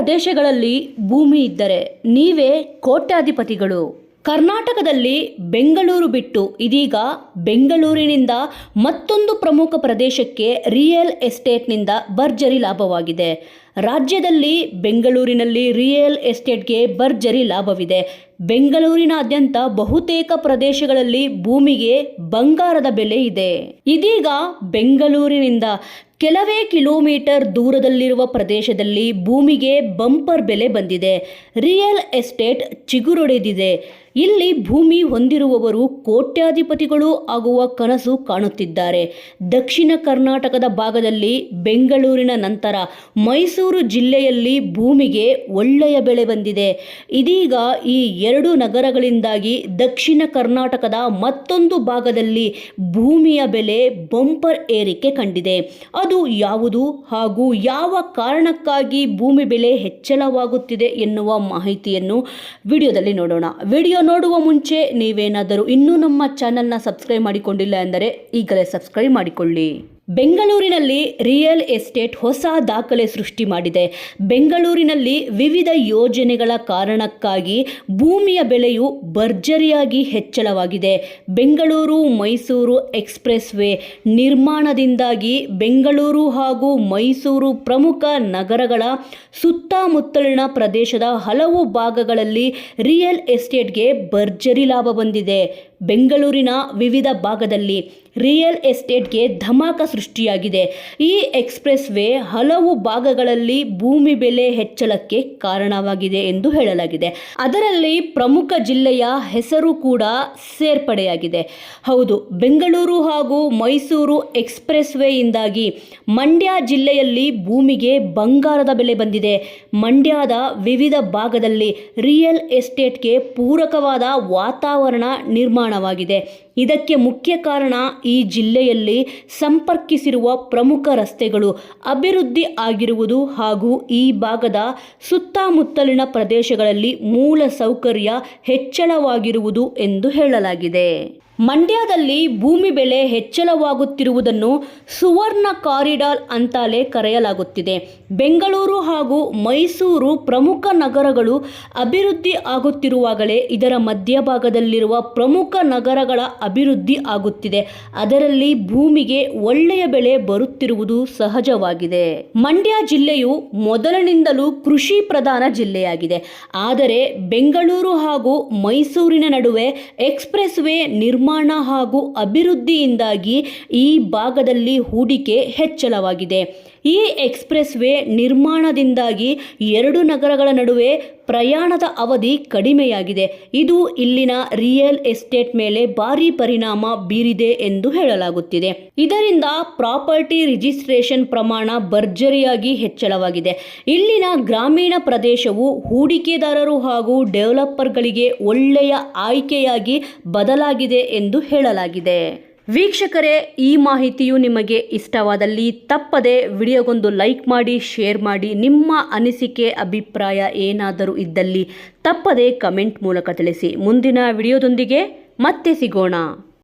ಪ್ರದೇಶಗಳಲ್ಲಿ ಭೂಮಿ ಇದ್ದರೆ ನೀವೇ ಕೋಟ್ಯಾಧಿಪತಿಗಳು. ಕರ್ನಾಟಕದಲ್ಲಿ ಬೆಂಗಳೂರು ಬಿಟ್ಟು ಇದೀಗ ಬೆಂಗಳೂರಿನಿಂದ ಮತ್ತೊಂದು ಪ್ರಮುಖ ಪ್ರದೇಶಕ್ಕೆ ರಿಯಲ್ ಎಸ್ಟೇಟ್ನಿಂದ ಭರ್ಜರಿ ಲಾಭವಾಗಿದೆ. ರಾಜ್ಯದಲ್ಲಿ ಬೆಂಗಳೂರಿನಲ್ಲಿ ರಿಯಲ್ ಎಸ್ಟೇಟ್ಗೆ ಭರ್ಜರಿ ಲಾಭವಿದೆ. ಬೆಂಗಳೂರಿನಾದ್ಯಂತ ಬಹುತೇಕ ಪ್ರದೇಶಗಳಲ್ಲಿ ಭೂಮಿಗೆ ಬಂಗಾರದ ಬೆಲೆ ಇದೆ. ಇದೀಗ ಬೆಂಗಳೂರಿನಿಂದ ಕೆಲವೇ ಕಿಲೋಮೀಟರ್ ದೂರದಲ್ಲಿರುವ ಪ್ರದೇಶದಲ್ಲಿ ಭೂಮಿಗೆ ಬಂಪರ್ ಬೆಲೆ ಬಂದಿದೆ. ರಿಯಲ್ ಎಸ್ಟೇಟ್ ಚಿಗುರೊಡೆದಿದೆ. ಇಲ್ಲಿ ಭೂಮಿ ಹೊಂದಿರುವವರು ಕೋಟ್ಯಾಧಿಪತಿಗಳು ಆಗುವ ಕನಸು ಕಾಣುತ್ತಿದ್ದಾರೆ. ದಕ್ಷಿಣ ಕರ್ನಾಟಕದ ಭಾಗದಲ್ಲಿ ಬೆಂಗಳೂರಿನ ನಂತರ ಮೈಸೂರು ಜಿಲ್ಲೆಯಲ್ಲಿ ಭೂಮಿಗೆ ಒಳ್ಳೆಯ ಬೆಲೆ ಬಂದಿದೆ. ಇದೀಗ ಈ ಎರಡು ನಗರಗಳಿಂದಾಗಿ ದಕ್ಷಿಣ ಕರ್ನಾಟಕದ ಮತ್ತೊಂದು ಭಾಗದಲ್ಲಿ ಭೂಮಿಯ ಬೆಲೆ ಬಂಪರ್ ಏರಿಕೆ ಕಂಡಿದೆ. ಅದು ಯಾವುದು ಹಾಗೂ ಯಾವ ಕಾರಣಕ್ಕಾಗಿ ಭೂಮಿ ಬೆಲೆ ಹೆಚ್ಚಳವಾಗುತ್ತಿದೆ ಎನ್ನುವ ಮಾಹಿತಿಯನ್ನು ವಿಡಿಯೋದಲ್ಲಿ ನೋಡೋಣ. ವಿಡಿಯೋ ನೋಡುವ ಮುಂಚೆ ನೀವೇನಾದರೂ ಇನ್ನೂ ನಮ್ಮ ಚಾನಲ್ನ ಸಬ್ಸ್ಕ್ರೈಬ್ ಮಾಡಿಕೊಂಡಿಲ್ಲ ಎಂದರೆ ಈಗಲೇ ಸಬ್ಸ್ಕ್ರೈಬ್ ಮಾಡಿಕೊಳ್ಳಿ. ಬೆಂಗಳೂರಿನಲ್ಲಿ ರಿಯಲ್ ಎಸ್ಟೇಟ್ ಹೊಸ ದಾಖಲೆ ಸೃಷ್ಟಿ ಮಾಡಿದೆ. ಬೆಂಗಳೂರಿನಲ್ಲಿ ವಿವಿಧ ಯೋಜನೆಗಳ ಕಾರಣಕ್ಕಾಗಿ ಭೂಮಿಯ ಬೆಲೆಯು ಭರ್ಜರಿಯಾಗಿ ಹೆಚ್ಚಳವಾಗಿದೆ. ಬೆಂಗಳೂರು ಮೈಸೂರು ಎಕ್ಸ್ಪ್ರೆಸ್ ವೇ ನಿರ್ಮಾಣದಿಂದಾಗಿ ಬೆಂಗಳೂರು ಹಾಗೂ ಮೈಸೂರು ಪ್ರಮುಖ ನಗರಗಳ ಸುತ್ತಮುತ್ತಲಿನ ಪ್ರದೇಶದ ಹಲವು ಭಾಗಗಳಲ್ಲಿ ರಿಯಲ್ ಎಸ್ಟೇಟ್ಗೆ ಭರ್ಜರಿ ಲಾಭ ಬಂದಿದೆ. ಬೆಂಗಳೂರಿನ ವಿವಿಧ ಭಾಗದಲ್ಲಿ ರಿಯಲ್ ಎಸ್ಟೇಟ್ಗೆ ಧಮಾಕ ಸೃಷ್ಟಿಯಾಗಿದೆ. ಈ ಎಕ್ಸ್ಪ್ರೆಸ್ ವೇ ಹಲವು ಭಾಗಗಳಲ್ಲಿ ಭೂಮಿ ಬೆಲೆ ಹೆಚ್ಚಳಕ್ಕೆ ಕಾರಣವಾಗಿದೆ ಎಂದು ಹೇಳಲಾಗಿದೆ. ಅದರಲ್ಲಿ ಪ್ರಮುಖ ಜಿಲ್ಲೆಯ ಹೆಸರು ಕೂಡ ಸೇರ್ಪಡೆಯಾಗಿದೆ. ಹೌದು, ಬೆಂಗಳೂರು ಹಾಗೂ ಮೈಸೂರು ಎಕ್ಸ್ಪ್ರೆಸ್ ವೇಯಿಂದಾಗಿ ಮಂಡ್ಯ ಜಿಲ್ಲೆಯಲ್ಲಿ ಭೂಮಿಗೆ ಬಂಗಾರದ ಬೆಲೆ ಬಂದಿದೆ. ಮಂಡ್ಯದ ವಿವಿಧ ಭಾಗದಲ್ಲಿ ರಿಯಲ್ ಎಸ್ಟೇಟ್ಗೆ ಪೂರಕವಾದ ವಾತಾವರಣ ನಿರ್ಮಾಣವಾಗಿದೆ. ಇದಕ್ಕೆ ಮುಖ್ಯ ಕಾರಣ ಈ ಜಿಲ್ಲೆಯಲ್ಲಿ ಸಂಪರ್ಕಿಸಿರುವ ಪ್ರಮುಖ ರಸ್ತೆಗಳು ಅಭಿವೃದ್ಧಿ ಆಗಿರುವುದು ಹಾಗೂ ಈ ಭಾಗದ ಸುತ್ತಮುತ್ತಲಿನ ಪ್ರದೇಶಗಳಲ್ಲಿ ಮೂಲ ಸೌಕರ್ಯ ಹೆಚ್ಚಳವಾಗಿರುವುದು ಎಂದು ಹೇಳಲಾಗಿದೆ. ಮಂಡ್ಯದಲ್ಲಿ ಭೂಮಿ ಬೆಲೆ ಹೆಚ್ಚಳವಾಗುತ್ತಿರುವುದನ್ನು ಸುವರ್ಣ ಕಾರಿಡಾರ್ ಅಂತಲೇ ಕರೆಯಲಾಗುತ್ತಿದೆ. ಬೆಂಗಳೂರು ಹಾಗೂ ಮೈಸೂರು ಪ್ರಮುಖ ನಗರಗಳು ಅಭಿವೃದ್ಧಿ ಆಗುತ್ತಿರುವಾಗಲೇ ಇದರ ಮಧ್ಯಭಾಗದಲ್ಲಿರುವ ಪ್ರಮುಖ ನಗರಗಳ ಅಭಿವೃದ್ಧಿ ಆಗುತ್ತಿದೆ. ಅದರಲ್ಲಿ ಭೂಮಿಗೆ ಒಳ್ಳೆಯ ಬೆಲೆ ಬರುತ್ತಿರುವುದು ಸಹಜವಾಗಿದೆ. ಮಂಡ್ಯ ಜಿಲ್ಲೆಯು ಮೊದಲಿನಿಂದಲೂ ಕೃಷಿ ಪ್ರಧಾನ ಜಿಲ್ಲೆಯಾಗಿದೆ. ಆದರೆ ಬೆಂಗಳೂರು ಹಾಗೂ ಮೈಸೂರಿನ ನಡುವೆ ಎಕ್ಸ್ಪ್ರೆಸ್ ವೇ ನಿರ್ಮಾಣ ಹಾಗೂ ಅಭಿವೃದ್ಧಿಯಿಂದಾಗಿ ಈ ಭಾಗದಲ್ಲಿ ಹೂಡಿಕೆ ಹೆಚ್ಚಳವಾಗಿದೆ. ಈ ಎಕ್ಸ್ಪ್ರೆಸ್ ವೇ ನಿರ್ಮಾಣದಿಂದಾಗಿ ಎರಡು ನಗರಗಳ ನಡುವೆ ಪ್ರಯಾಣದ ಅವಧಿ ಕಡಿಮೆಯಾಗಿದೆ. ಇದು ಇಲ್ಲಿನ ರಿಯಲ್ ಎಸ್ಟೇಟ್ ಮೇಲೆ ಭಾರಿ ಪರಿಣಾಮ ಬೀರಿದೆ ಎಂದು ಹೇಳಲಾಗುತ್ತಿದೆ. ಇದರಿಂದ ಪ್ರಾಪರ್ಟಿ ರಿಜಿಸ್ಟ್ರೇಷನ್ ಪ್ರಮಾಣ ಭರ್ಜರಿಯಾಗಿ ಹೆಚ್ಚಳವಾಗಿದೆ. ಇಲ್ಲಿನ ಗ್ರಾಮೀಣ ಪ್ರದೇಶವು ಹೂಡಿಕೆದಾರರು ಹಾಗೂ ಡೆವಲಪರ್ಗಳಿಗೆ ಒಳ್ಳೆಯ ಆಯ್ಕೆಯಾಗಿ ಬದಲಾಗಿದೆ ಎಂದು ಹೇಳಲಾಗಿದೆ. ವೀಕ್ಷಕರೇ, ಈ ಮಾಹಿತಿಯು ನಿಮಗೆ ಇಷ್ಟವಾದಲ್ಲಿ ತಪ್ಪದೆ ವಿಡಿಯೋಗೊಂದು ಲೈಕ್ ಮಾಡಿ, ಶೇರ್ ಮಾಡಿ, ನಿಮ್ಮ ಅನಿಸಿಕೆ, ಅಭಿಪ್ರಾಯ ಏನಾದರೂ ಇದ್ದಲ್ಲಿ ತಪ್ಪದೆ ಕಮೆಂಟ್ ಮೂಲಕ ತಿಳಿಸಿ. ಮುಂದಿನ ವಿಡಿಯೋದೊಂದಿಗೆ ಮತ್ತೆ ಸಿಗೋಣ.